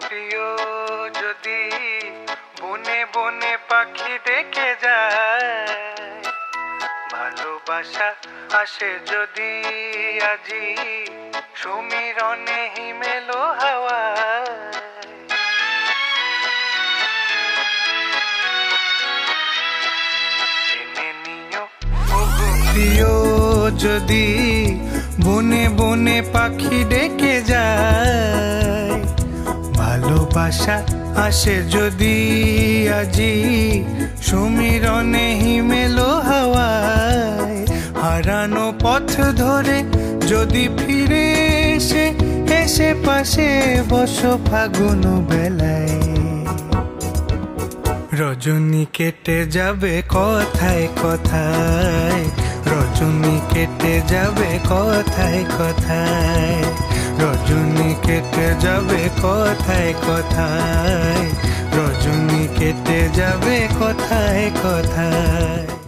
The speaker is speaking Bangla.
প্রিয় যদি বনে বনে পাখি দেখে যায়, ভালোবাসা আসে যদি আজি সমীরণে হিমেল হাওয়া যদি বনে বনে পাখি ডেকে যায় ভালোবাসা আসে যদি আজি সমীরণে হিমেলো হাওয়ায়, হারানো পথ ধরে যদি ফিরে এসে এসে পাশে বসো ফাগুন বেলায়। রজনী কেটে যাবে কথায় কথায়, রজনী কেটে যাবে কথায় কথায়। কেটে যাবে কথায় কথায়। রজনী কেটে যাবে কথায় কথায়।